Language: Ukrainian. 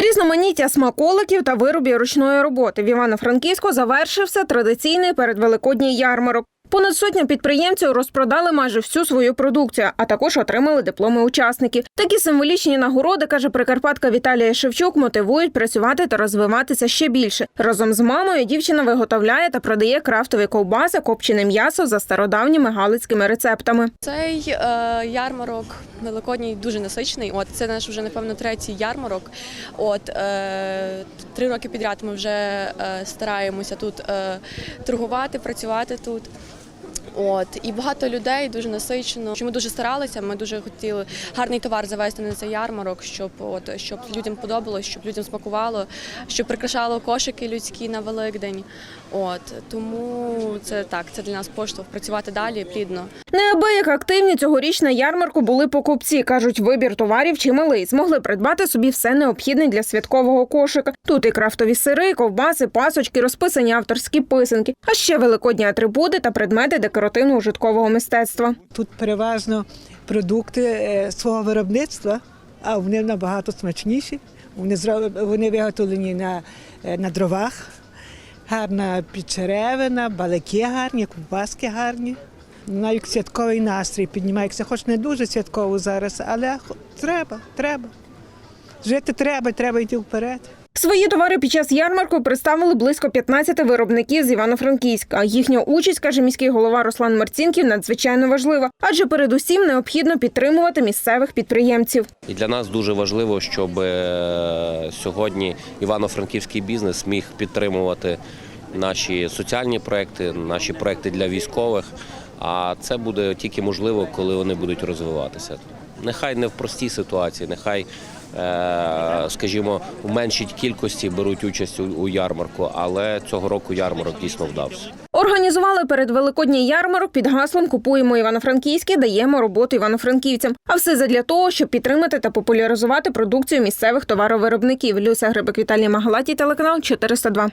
Різноманіття смаколиків та виробів ручної роботи в Івано-Франківську завершився традиційний передвеликодній ярмарок. Понад сотня підприємців розпродали майже всю свою продукцію, а також отримали дипломи учасників. Такі символічні нагороди, каже прикарпатка Віталія Шевчук, мотивують працювати та розвиватися ще більше. Разом з мамою дівчина виготовляє та продає крафтові ковбаси, копчене м'ясо за стародавніми галицькими рецептами. Цей е, ярмарок великодній дуже насичений. От це наш вже напевно третій ярмарок. От е, три роки підряд ми вже е, стараємося тут е, торгувати, працювати тут. От і багато людей дуже насичено. Що Ми дуже старалися. Ми дуже хотіли гарний товар завести на цей ярмарок, щоб от щоб людям подобалось, щоб людям смакувало, щоб прикрашало кошики людські на Великдень. От тому це так. Це для нас поштовх працювати далі плідно. Неабияк активні цьогоріч на ярмарку були покупці. кажуть, вибір товарів чималий. Змогли придбати собі все необхідне для святкового кошика. Тут і крафтові сири, ковбаси, пасочки, розписані авторські писанки, а ще великодні атрибути та предмети декоративно-ужиткового мистецтва. Тут переважно продукти е, свого виробництва, а вони набагато смачніші. Вони вони виготовлені на, е, на дровах. Гарна підчеревина, балики гарні, ковбаски гарні. Навіть святковий настрій піднімається, хоч не дуже святково зараз, але треба, треба. Жити треба, треба йти вперед. Свої товари під час ярмарку представили близько 15 виробників з Івано-Франківська. Їхня участь, каже міський голова Руслан Марцінків, надзвичайно важлива, адже передусім необхідно підтримувати місцевих підприємців. І для нас дуже важливо, щоб е, сьогодні івано-франківський бізнес міг підтримувати наші соціальні проекти, наші проекти для військових. А це буде тільки можливо, коли вони будуть розвиватися. Нехай не в простій ситуації, нехай, е, скажімо, в меншій кількості беруть участь у- ярмарку, але цього року ярмарок дійсно вдався. Організували передвеликодній ярмарок під гаслом Купуємо Івано-Франківське, даємо роботу івано-франківцям. А все задля того, щоб підтримати та популяризувати продукцію місцевих товаровиробників. Люся Грибик, Віталій Магалаті, телеканал 402.